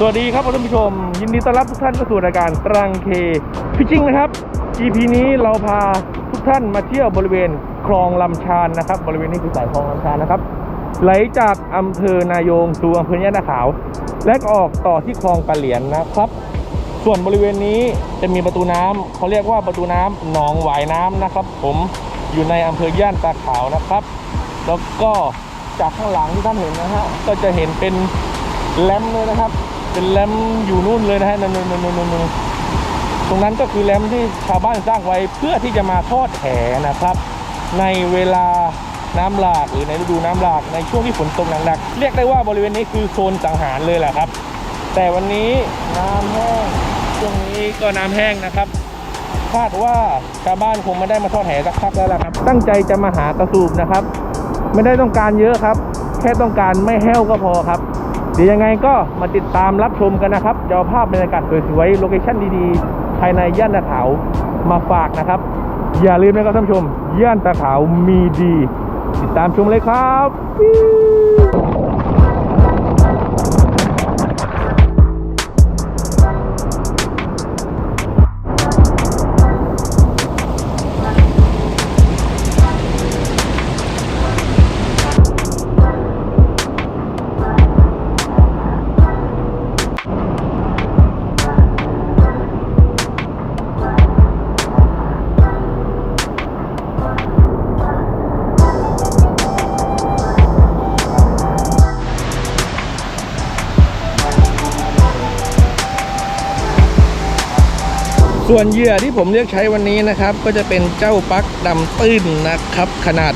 สวัสดีครับท่านผู้ชม ยินดีต้อนรับทุกท่านเข้าสู่รายการตรังเคพิชิงนะครับ EP นี้เราพาทุกท่านมาเที่ยวบริเวณคลองลำชานนะครับ บริเวณนี้คือสายคลองลำชานนะครับ ไหลจากอำเภอนายงสู่อำเภอยะนาขาว และก็ออกต่อที่คลองปะเหลียนนะครับ ส่วนบริเวณนี้จะมีประตูน้ำเขาเรียกว่าประตูน้ำหนองหวายน้ำนะครับ ผมอยู่ในอำเภอย่านตาขาวนะครับ แล้วก็จากข้างหลังที่ท่านเห็นนะฮะก็จะเห็นเป็นแลมเลยนะครับ เป็นแลมอยู่นู่นเลยนะฮะนั่นๆๆๆๆตรงนั้นก็คือแลมที่ชาวบ้านสร้างไว้เพื่อที่จะมาทอดแหนะครับ ในเวลาน้ำหลากหรือในฤดูน้ำหลากในช่วงที่ฝนตกหนักๆเรียกได้ว่าบริเวณนี้คือโซนสังหารเลยแหละครับ แต่วันนี้น้ำแห้งช่วงนี้ก็น้ำแห้งนะครับคาดว่าชาวบ้านคงไม่ได้มาทอดแหสักพักแล้วล่ะครับ ตั้งใจจะมาหากระสูบนะครับ ไม่ได้ต้องการเยอะครับ แค่ต้องการไม่แห้วก็พอครับ เดี๋ยวยังไงก็มาติดตามรับชมกันนะครับจะเอาภาพบรรยากาศสวยๆโลเคชั่นดีๆ ภายในย่านตะขาวมาฝากนะครับ อย่าลืมนะครับท่านผู้ชม ย่านตะขาวมีดี ติดตามชมเลยครับ ส่วนเหยื่อที่ผมเลือกใช้วันนี้นะครับ ก็จะเป็นเจ้าปลั๊กดำตื้นนะครับ ขนาด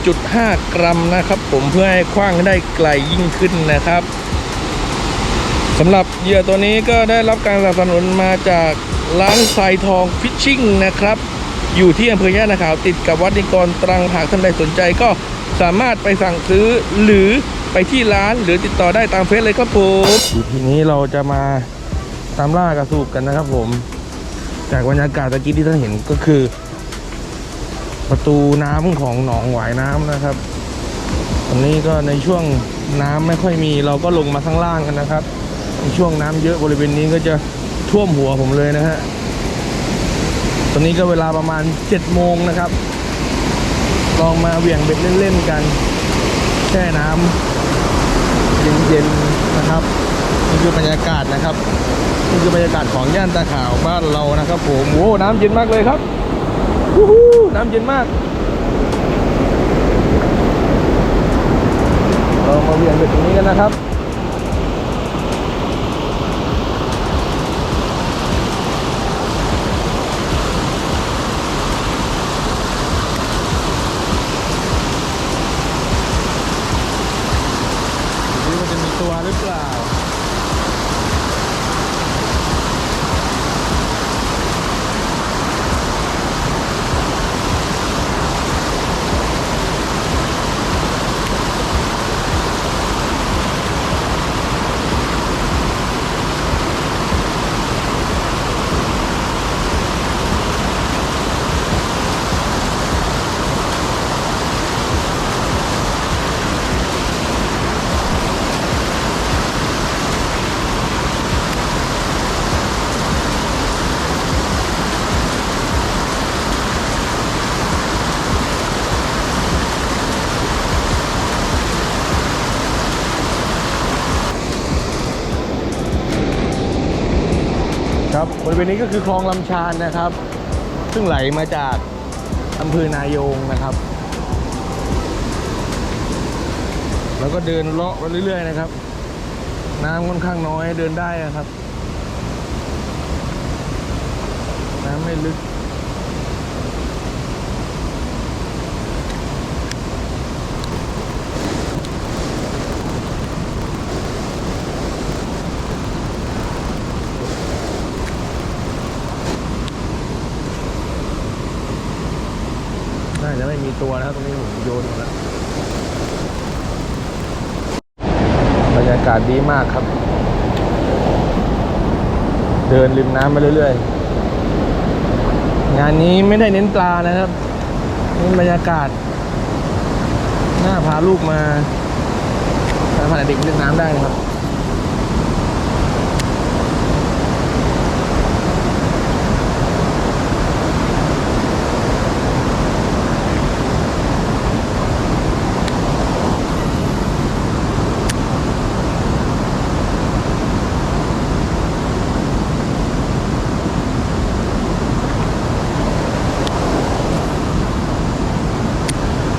6.5 กรัมนะครับ ผมเพื่อให้คว้างได้ไกลยิ่งขึ้นนะครับสำหรับเหยื่อตัวนี้ก็ได้รับการสนับสนุนมาจากร้านทรายทองฟิชชิ่งนะครับ อยู่ที่อำเภอย่านนาขาวติดกับวัดนิกรตรังหากท่านใดสนใจก็สามารถไปสั่งซื้อหรือไปที่ร้านหรือติดต่อได้ตามเฟซเลยครับผมทีนี้เราจะมาตามล่ากระสูบกันนะครับผม จากบรรยากาศตะกี้ที่ท่านเห็นก็คือ ประตูน้ำของหนองหวายน้ำนะครับตอนนี้ก็ในช่วงน้ำไม่ค่อยมี เราก็ลงมาข้างล่างกันนะครับในช่วงน้ำเยอะบริเวณนี้ก็จะท่วมหัวผมเลยนะฮะตอนนี้ก็เวลาประมาณ7โมงนะครับ ลองมาเหวี่ยงเบ็ดเล่นๆกันแช่น้ำเย็นๆนะครับนี่คือบรรยากาศนะครับ นี่คือบรรยากาศของย่านตาขาวบ้านเรานะครับผมโอ้น้ำเย็นมากเลยครับวู้ฮู้น้ำเย็นมาก เรามาเวียนไปตรงนี้กันนะครับ ครับบริเวณนี้ก็คือคลองลำชานนะครับ ซึ่งไหลมาจากอำเภอนายงนะครับ แล้วก็เดินเลาะไปเรื่อยๆนะครับ น้ำค่อนข้างน้อยเดินได้นะครับ น้ำไม่ลึก ตัวนะครับตรงนี้ผมโยนหมดแล้วบรรยากาศดีมากครับ เดินริมน้ำไปเรื่อยๆ งานนี้ไม่ได้เน้นปลานะครับเน้นบรรยากาศน่าพาลูกมาพาเด็กเล่นน้ำได้นะครับ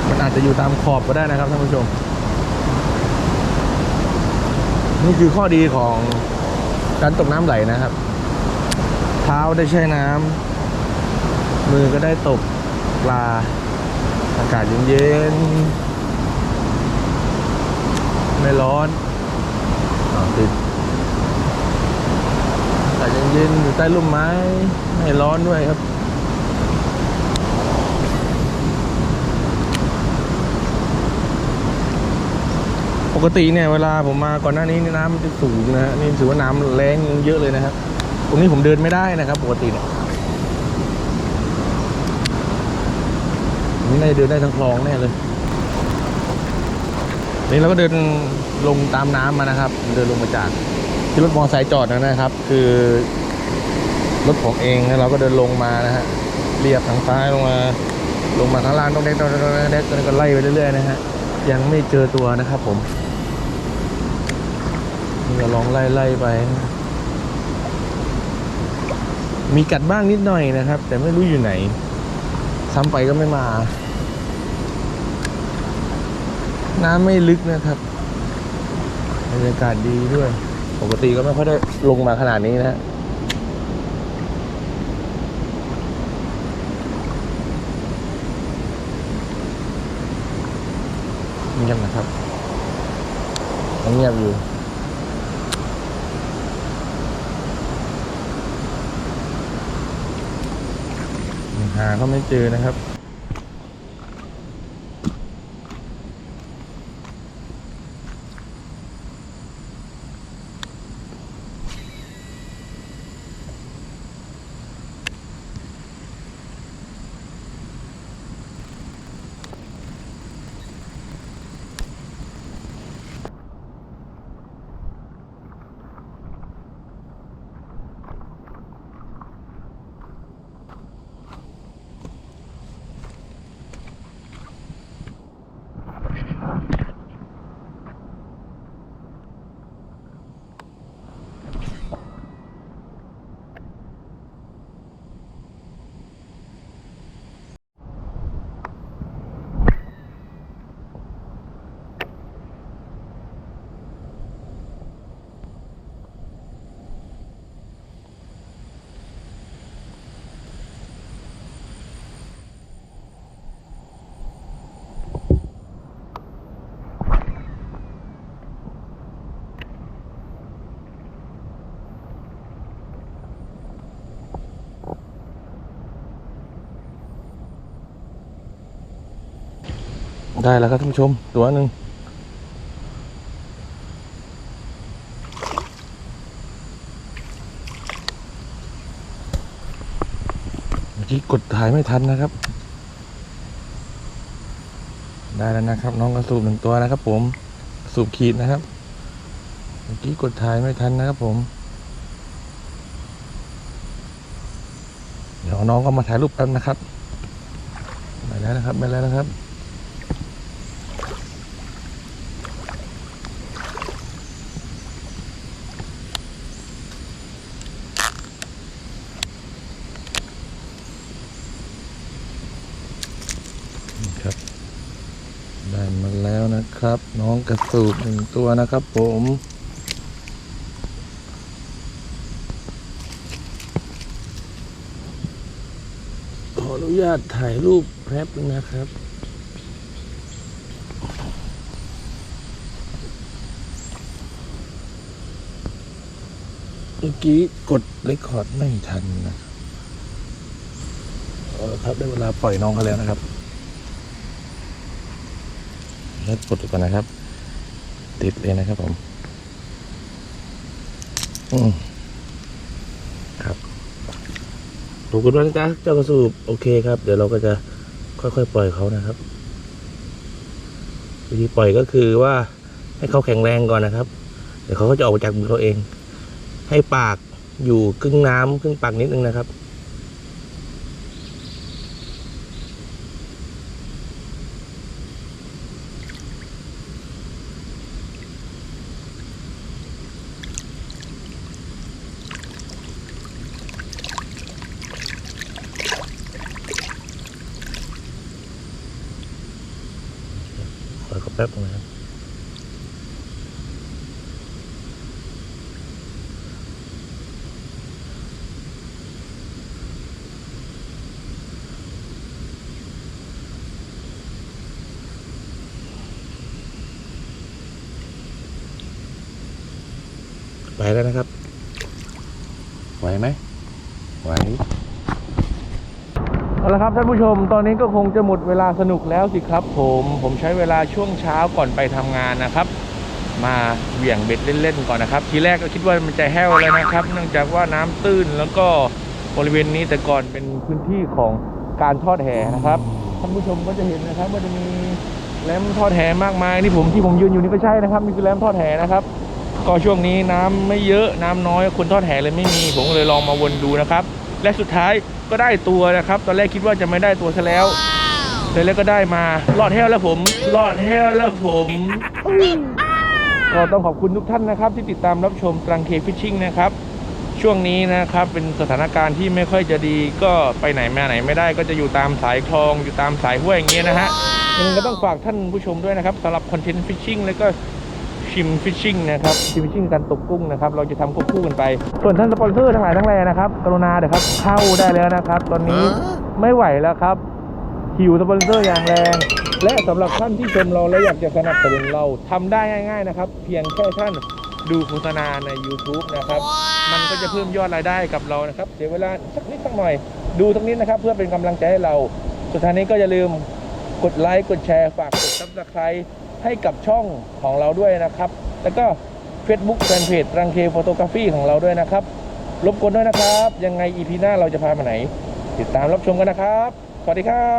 มันอาจจะอยู่ ตามขอบก็ได้นะครับท่านผู้ชม นี่คือข้อดีของการตกน้ำไหลนะครับ เท้าได้แช่น้ำมือก็ได้ตกปลาอากาศเย็นๆไม่ร้อนอติดอากาศเย็นๆอยู่ใต้ร่มไม้ไม่ร้อนด้วยครับ กติเนี่ยเวลาผมมาก่อนหน้านี้นี่น้ำมันจะสูงนะฮะนี่ถือว่าน้ำแรงเยอะเลยนะครับตรงนี้ผมเดินไม่ได้นะครับ ปกติเนี่ยนี่น่าจะเดินได้ทั้งคลองแน่เลยนี่เราก็เดินลงตามน้ำมานะครับ เดินลงมาจากที่รถมอเตอร์ไซค์จอดนะครับ คือ รถผมเองแล้วเราก็เดินลงมานะฮะเรียบทางซ้ายลงมาลงมาข้างล่างต้องเด็กต้องเด็กต้องเด็กต้องเด็กก็ไล่ไปเรื่อยๆนะฮะยังไม่เจอตัวนะครับผม นี่ก็ลองไล่ไล่ไป มีกัดบ้างนิดหน่อยนะครับ แต่ไม่รู้อยู่ไหน ซ้ำไปก็ไม่มา น้ำไม่ลึกนะครับบรรยากาศดีด้วย ปกติก็ไม่ค่อยได้ลงมาขนาดนี้นะฮะเงียบนะครับเงียบอยู่ หาก็ไม่เจอนะครับ ได้แล้วครับท่านผู้ชม ตัวหนึ่งเมื่อกี้กดถ่ายไม่ทันนะครับ ได้แล้วนะครับ น้องกระสูบหนึ่งตัวนะครับ ผมสูบขีดนะครับ เมื่อกี้กดถ่ายไม่ทันนะครับ ผม เดี๋ยวน้องก็มาถ่ายรูปแป๊บนะครับไปแล้วนะครับไปแล้วนะครับ ได้ มาแล้วนะครับ น้องกระสูบหนึ่งตัวนะครับผมขออนุญาตถ่ายรูปแป๊บนะครับเมื่อกี้กดเรคคอร์ดไม่ทันนะครับ เอาละครับได้เวลาปล่อยน้องเขาแล้วนะครับ แล้วกดก่อนนะครับ ติดเลยนะครับผมอืมครับถูกกันแล้วนะจ๊ะเจ้ากระสูบโอเคครับ เดี๋ยวเราก็จะค่อยๆ ปล่อยเขานะครับ วิธีปล่อยก็คือว่าให้เขาแข็งแรงก่อนนะครับ เดี๋ยวเขาก็จะออกมาจากมือเขาเอง ให้ปากอยู่ครึ่งน้ำครึ่งปากนิดนึงนะครับ ข อเขาแป๊บนะครับไปแล้วนะครับ ไหวไหมไหว เอาละครับท่านผู้ชมตอนนี้ก็คงจะหมดเวลาสนุกแล้วสิครับ ผมผมใช้เวลาช่วงเช้าก่อนไปทำงานนะครับ มาเหวี่ยงเบ็ดเล่นๆก่อนนะครับ ทีแรกก็คิดว่ามันจะแห้วแล้วนะครับ เนื่องจากว่าน้ำตื้นแล้วก็บริเวณนี้แต่ก่อนเป็นพื้นที่ของการทอดแหนะครับท่านผู้ชมก็จะเห็นนะครับว่าจะมีแหลมทอดแหมากมายนี่ผมที่ผมยืนอยู่นี่ก็ใช่นะครับนี่คือแหลมทอดแหนะครับก็ช่วงนี้น้ำไม่เยอะน้ำน้อยคนทอดแหเลยไม่มี ผมเลยลองมาวนดูนะครับ และสุดท้าย ก็ได้ตัวนะครับ ตอนแรกคิดว่าจะไม่ได้ตัวซะแล้วแต่แล้วก็ได้มารอดแห้วแล้วผมรอดแห้วแล้วผมก็ต้องขอบคุณทุกท่านนะครับ ที่ติดตามรับชมตรังเคฟิชชิ่งนะครับ ช่วงนี้นะครับเป็นสถานการณ์ที่ไม่ค่อยจะดีก็ไปไหนมาไหนไม่ได้ก็จะอยู่ตามสายคลองอยู่ตามสายห้วยอย่างเงี้ยนะฮะยังไงก็ต้องฝากท่านผู้ชมด้วยนะครับสำหรับคอนเทนต์ฟิชชิ่งแล้วก็ ชิมฟิชชิ่งนะครับชิมฟิชชิ่งการตกกุ้งนะครับ เราจะทำควบคู่กันไป ส่วนท่านสปอนเซอร์ทั้งหลายทั้งแหล่นะครับ กรุณาเดี๋ยวครับ เข้าได้แล้วนะครับ ตอนนี้ไม่ไหวแล้วครับหิวสปอนเซอร์อย่างแรง และสำหรับท่านที่ชมเราและอยากจะสนับสนุนเราทำได้ง่ายๆนะครับ เพียงแค่ท่านดูโฆษณาใน YouTube นะครับ มันก็จะเพิ่มยอดรายได้กับเรานะครับ เสียเวลาสักนิดสักหน่อย ดูสักนิดนะครับ เพื่อเป็นกำลังใจให้เรา สุดท้ายนี้ก็อย่าลืมกดไลค์ กดแชร์ ฝากกด subscribe ให้กับช่องของเราด้วยนะครับ แล้วก็ Facebook แฟนเพจรังเคโฟโตกราฟีของเราด้วยนะครับรบกวนด้วยนะครับ ยังไง EP หน้าเราจะพามาไหน ติดตามรับชมกันนะครับ สวัสดีครั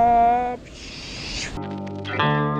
บ